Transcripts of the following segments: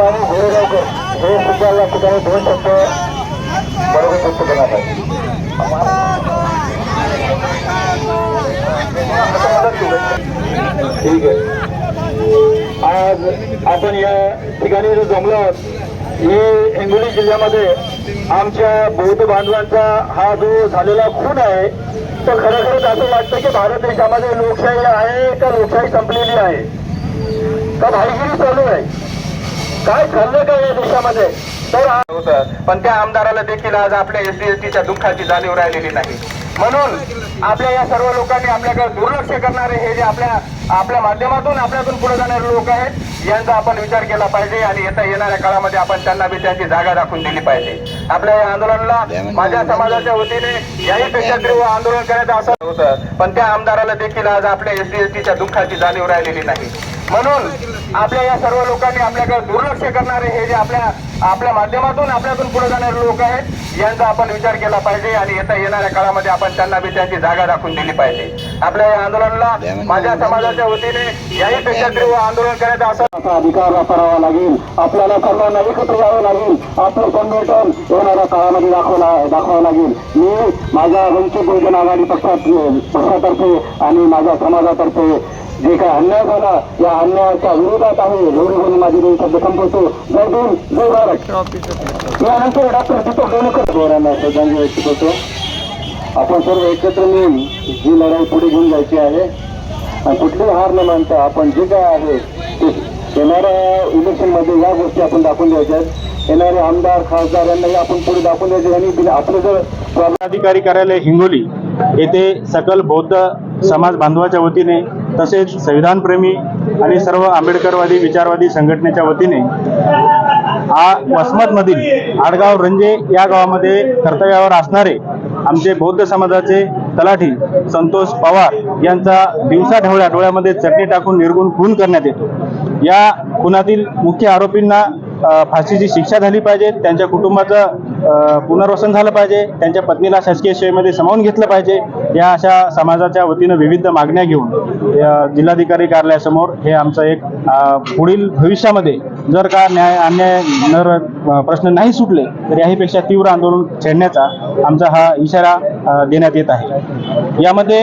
आणि गोरेगावकर हे सुद्धा या ठिकाणी दोन शब्द बरोबर व्यक्त करण्यात आहे. ठीक आहे. आज आपण या ठिकाणी जो जमलो आहोत हे हिंगोली जिल्ह्यामध्ये आमच्या बौद्ध बांधवांचा हा जो झालेला खून आहे तर खरोखरच असं वाटतं की भारत देशामध्ये लोकशाही आहे का लोकशाही संपलेली आहे? का भाईगिरी चालू आहे? काय चाललंय काय या देशामध्ये? तर होतं. पण त्या आमदाराला देखील आज आपल्या एस डी एस टीच्या दुःखाची जाणीव राहिलेली नाही. म्हणून आपल्या या सर्व लोकांनी आपल्याकडे दुर्लक्ष करणारे हे जे आपल्या आपल्या माध्यमातून आपल्यातून पुढे जाणारे लोक आहेत यांचा आपण विचार केला पाहिजे आणि येत्या येणाऱ्या काळामध्ये आपण त्यांना बी त्यांची जागा दाखवून दिली पाहिजे. आपल्या या आंदोलनाला माझ्या समाजाच्या वतीने याही पेक्षा तीव्र आंदोलन करायचं असं होतं. पण त्या आमदाराला देखील आज आपल्या एस डी एस टीच्या दुःखाची जाणीव राहिलेली नाही. म्हणून आपल्या या सर्व लोकांनी आपल्याकडे दुर्लक्ष करणारे हे जे आपल्या आपल्या माध्यमातून आपल्यातून पुढे जाणारे लोक आहेत यांचा आपण विचार केला पाहिजे आणि येत्या येणाऱ्या काळामध्ये आपण त्यांना बी त्यांची जागा दाखवून दिली पाहिजे. आपल्या या आंदोलनाला माझ्या समाजाच्या वतीने याही पेक्षा तीव्र आंदोलन करायचं असं अधिकार वापरावा लागेल. आपल्याला सर्वांना एकत्र यावं लागेल. आपलं संघटन येणाऱ्या काळामध्ये दाखवला दाखवावं लागेल. मी माझ्या वंचित बहुजन आघाडी पक्षात पक्षातर्फे आणि माझ्या समाजातर्फे जे काय अन्याय झाला या अन्यायाच्या विरोधात आहे एवढे म्हणून माझी दोन शब्द संपवतो. जय भीम जय भारत. यानंतर डॉक्टर दीपक डोणकर गौरांना श्रद्धांजली व्यक्त करतो. आपण सर्व एकत्र मिळून ही लढाई पुढे घेऊन जायची आहे आणि कुठली हार न मानता आपण जे काय आहे ते येणाऱ्या इलेक्शनमध्ये या गोष्टी आपण दाखवून द्यायच्या आहेत. येणारे आमदार खासदार यांनाही आपण पुढे दाखवून द्यायचे आणि आपलं जर जिल्हाधिकारी कार्यालय हिंगोली येथे सकल बौद्ध समाज बांधवाच्या वतीने तसेच संविधानप्रेमी आणि सर्व आंबेडकरवादी विचारवादी संघटनेच्या वतीने आ वसमतमधील आडगाव रंजे या गावामध्ये कर्तव्यावर असणारे आमचे बौद्ध समाजाचे तलाठी संतोष पवार यांचा दिवसा ढवळ्या डोळ्यामध्ये चटणी टाकून निर्गुण खून करण्यात येतो. या खुनातील मुख्य आरोपींना फाशीची शिक्षा झाली पाहिजे त्यांच्या कुटुंबाचं पुनर्वसन झालं पाहिजे त्यांच्या पत्नीला शासकीय सेवेमध्ये सामावून घेतलं पाहिजे या अशा समाजाच्या वतीनं विविध मागण्या घेऊन या जिल्हाधिकारी कार्यालयासमोर हे आमचं एक पुढील भविष्यामध्ये जर का न्याय अन्याय नर प्रश्न नाही सुटले तर याहीपेक्षा तीव्र आंदोलन छेडण्याचा आमचा हा इशारा देण्यात येत आहे. यामध्ये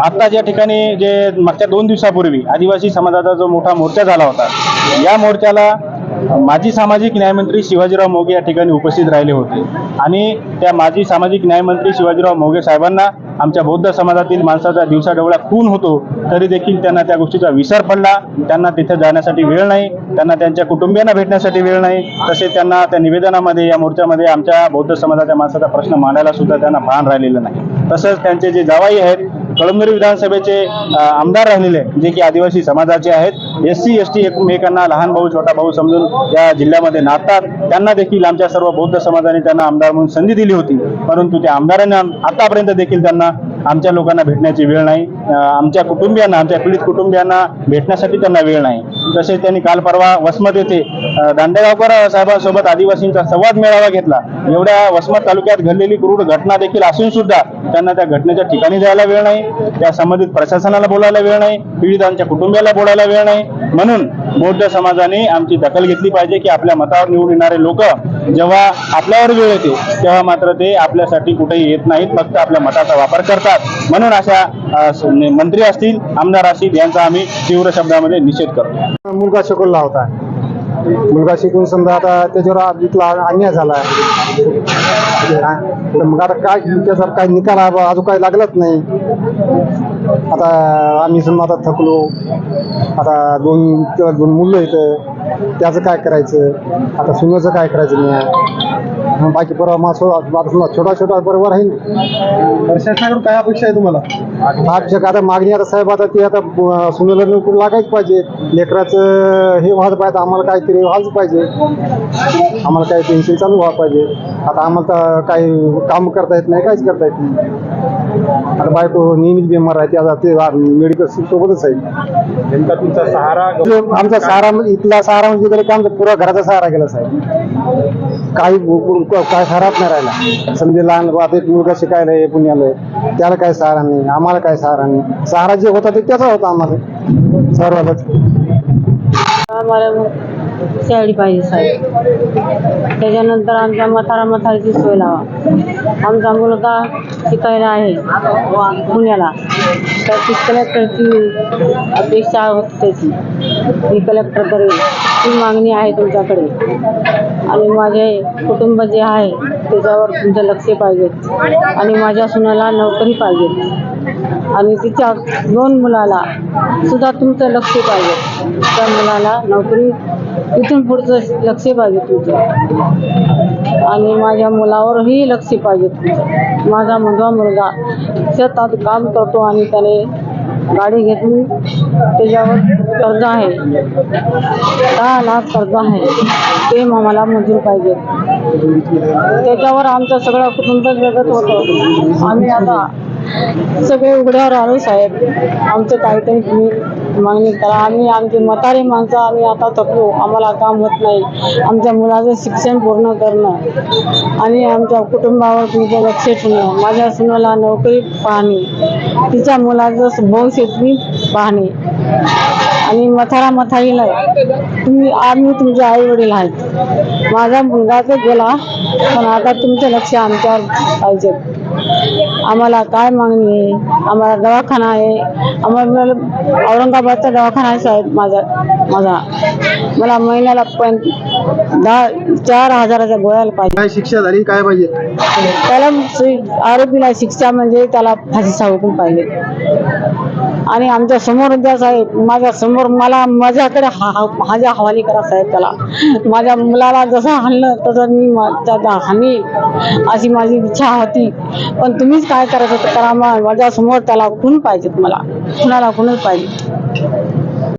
आत्ताच या ठिकाणी जे मागच्या दोन दिवसापूर्वी आदिवासी समाजाचा जो मोठा मोर्चा झाला होता या मोर्चाला माजी सामाजिक न्यायमंत्री शिवाजीराव मोगे या ठिकाणी उपस्थित राहिले होते. आणि त्या माजी सामाजिक न्यायमंत्री शिवाजीराव मोगे साहेबांना आमच्या बौद्ध समाजातील माणसाचा दिवसाढवळा खून होतो तरी देखील त्यांना त्या गोष्टीचा विसर पडला. त्यांना तिथे जाण्यासाठी वेळ नाही त्यांना त्यांच्या कुटुंबियांना भेटण्यासाठी वेळ नाही तसेच त्यांना त्या निवेदनामध्ये या मोर्चामध्ये आमच्या बौद्ध समाजाच्या माणसाचा प्रश्न मांडायला सुद्धा त्यांना भान राहिलेलं नाही. तसंच त्यांचे जे जावाई आहेत कळमनुरी विधानसभेचे आमदार राहिलेले जे की आदिवासी समाजाचे आहेत एस सी एस टी एकमेकांना लहान भाऊ छोटा भाऊ समजून या जिल्ह्यामध्ये नाचतात. त्यांना देखील आमच्या सर्व बौद्ध समाजाने त्यांना आमदार म्हणून संधी दिली होती. परंतु त्या आमदारांना आतापर्यंत देखील त्यांना आमच्या लोकांना भेटण्याची वेळ नाही. आमच्या कुटुंबियांना आमच्या पीडित कुटुंबियांना भेटण्यासाठी त्यांना वेळ नाही. तसेच त्यांनी काल परवा वसमत येथे दांडेगावकर साहेबांसोबत आदिवासींचा संवाद मेळावा घेतला. एवढ्या वसमत तालुक्यात घडलेली क्रूर घटना देखील असून सुद्धा त्यांना त्या घटनेच्या ठिकाणी जायला वेळ नाही. त्या संबंधित प्रशासनाला बोलायला वेळ नाही. पीडितांच्या कुटुंबियाला बोलायला वेळ नाही. म्हणून बौद्ध समाजाने आमची दखल घेतली पाहिजे की आपल्या मतावर निवडून येणारे लोक जेव्हा आपल्यावर वेळ येते तेव्हा मात्र ते आपल्यासाठी कुठेही येत नाहीत. फक्त आपल्या मताचा वापर करतात. म्हणून अशा मंत्री असतील आमदार असतील यांचा आम्ही तीव्र शब्दामध्ये निषेध करतो. मुलगा शिकवला होता. मुलगा शिकून समजा आता त्याच्यावर इथला अन्याय झाला. मग आता काय त्याचा काय निकाल बा, अजून काही लागलाच नाही. आता आम्ही समजा आता थकलो. आता दोन किंवा दोन मुलं आहेत त्याचं काय करायचं? आता सुनाचं काय करायचं नाही? बाकी परवा मा समजा छोटा छोटा बरोबर आहे ना. काय अपेक्षा आहे तुम्हाला? आजच्या आता मागणी आता साहेब आता ती आता सुनेला नोकरी लागायच पाहिजे? लेकराचं हे व्हायला पाहिजे आम्हाला काहीतरी व्हायला पाहिजे. आम्हाला काही टेन्शन चालू व्हायला पाहिजे. आता आम्हाला काही काम करता येत नाही काहीच करता येत नाही. आता बायको नेहमीच बिमार आहे आता ते मेडिकल सोबतच आहे. नेमका तुमचा सहारा आमचा सहारा म्हणजे- इथला सहारा म्हणजे तरी काम पुरा घराचा सहारा गेला साहेब. काही काय सहाराच नाही राहिला. समजे लहान बात एक मुलगा शिकायला आहे पुण्याला आहे. त्याला काय सहारा नाही आम्हाला काय सहारा नाही. सहारा जे होता ते त्याचा होता आम्हाला. सर्वांनाच. आम्हाला शेळी पाहिजे साहेब. त्याच्यानंतर आमच्या मथारा म्हातारीची सोय लावा. आमचा मुलगा शिकायला आहे पुण्याला. तर ती कलेक्टरची अपेक्षा होती त्याची. मी कलेक्टर करेल ती मागणी आहे तुमच्याकडे. आणि माझे कुटुंब जे आहे त्याच्यावर तुमचं लक्ष पाहिजे. आणि माझ्या सुनाला नोकरी पाहिजे. आणि तिच्या दोन मुलाला सुद्धा तुमचं लक्ष पाहिजे. त्या मुलाला नोकरी इथून पुढचं लक्ष पाहिजे तुमचं. आणि माझ्या मुलावरही लक्ष पाहिजे तुमचं. माझा मुलगा मुलगा शेतात काम करतो आणि त्याने गाडी घेतली. त्याच्यावर कर्ज आहे. दहा लाख कर्ज आहे. ते आम्हाला मंजूर पाहिजे. त्याच्यावर आमचं सगळं कुटुंब जगत होतं. आम्ही आता सगळे उघड्यावर आलो साहेब. आमचं काहीतरी तुम्ही मागणी करा. आम्ही आमची म्हातारी माणसं आम्ही आता थकलो. आम्हाला काम होत नाही. आमच्या मुलाचं शिक्षण पूर्ण करणं आणि आमच्या कुटुंबावर तुमचं लक्ष ठेवणं. माझ्या सुनाला नोकरी पाहणे. तिच्या मुलाचं भविष्य मी पाहणे. आणि मथारा मथारीला तुम्ही आम्ही तुमचे आई वडील आहेत. माझा मुलगा तर गेला पण आता तुमचं लक्ष आमच्यावर पाहिजे. आम्हाला काय मागणी आहे? आम्हाला दवाखाना आहे. आम्हाला औरंगाबादचा दवाखाना आहे साहेब माझा माझा. मला महिन्याला पण दहा चार हजाराच्या गोळ्याला पाहिजे. काय शिक्षा झाली काय पाहिजे? त्याला आरोपीला शिक्षा म्हणजे त्याला फाशीचा हुकूम पाहिजे आणि आमच्यासमोर द्या साहेब माझ्यासमोर मला माझ्याकडे हा माझ्या हवाली करा साहेब त्याला. माझ्या मुलाला जसं हाणलं तसं मी त्याला हानी अशी माझी इच्छा होती. पण तुम्हीच काय करायचं ते करा मा- माझ्यासमोर त्याला खून पाहिजे मला? कुणाला खूनच पाहिजे?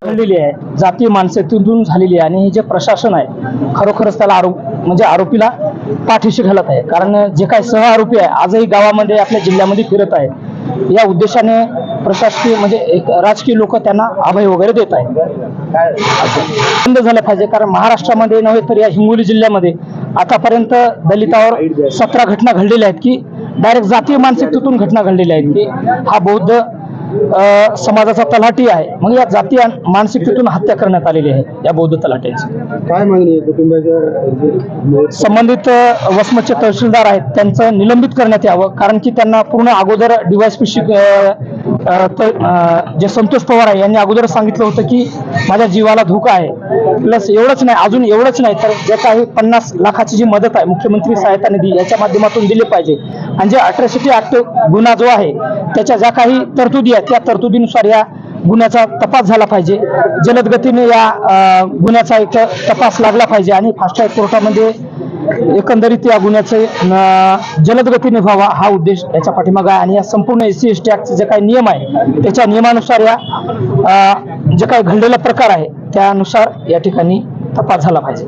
घडलेली आहे. जाती माणसे माणसातून झालेली आहे. आणि हे जे प्रशासन आहे खरोखरच त्याला आरोप म्हणजे आरोपीला पाठीशी घालत आहे. कारण जे काही सह आरोपी आहे आजही गावामध्ये आपल्या जिल्ह्यामध्ये फिरत आहे. या उद्देशाने प्रशासकीय म्हणजे एक राजकीय लोक त्यांना अभय वगैरे देत आहे बंद झालं पाहिजे कारण महाराष्ट्रामध्ये नव्हे तर या हिंगोली जिल्ह्यामध्ये आतापर्यंत दलितावर सतरा घटना घडलेल्या आहेत की डायरेक्ट जातीय मानसिकतेतून घटना घडलेल्या आहेत की हा बौद्ध समाजाचा तलाठी आहे. मग या जाती मानसिकतेतून हत्या करण्यात आलेली आहे या बौद्ध तलाट्यांची काय मागणी आहे? कुटुंबाच्या संबंधित वसमतचे तहसीलदार आहेत त्यांचं निलंबित करण्यात यावं. कारण की त्यांना पूर्ण अगोदर डिवायस जे संतोष पवार आहे यांनी अगोदर सांगितलं होतं की माझ्या जीवाला धोका आहे. प्लस एवढंच नाही अजून एवढंच नाही तर जे काही पन्नास लाखाची जी मदत आहे मुख्यमंत्री सहायता निधी याच्या माध्यमातून दिली पाहिजे. आणि जे अट्रॅसिटी ऍक्ट गुन्हा जो आहे त्याच्या ज्या काही तरतुदी आहेत त्या तरतुदीनुसार या गुन्ह्याचा तपास झाला पाहिजे. जलद गतीने या गुन्ह्याचा एक तपास लागला पाहिजे आणि फास्ट्रॅक कोर्टामध्ये एकंदरीत या गुन्ह्याचे जलद गतीने व्हावा हा उद्देश याच्या पाठीमागे आहे. आणि या संपूर्ण एस सी एस टी ॲक्टचे जे काही नियम आहे त्याच्या नियमानुसार या जे काही घडलेला प्रकार आहे त्यानुसार या ठिकाणी तपास झाला पाहिजे.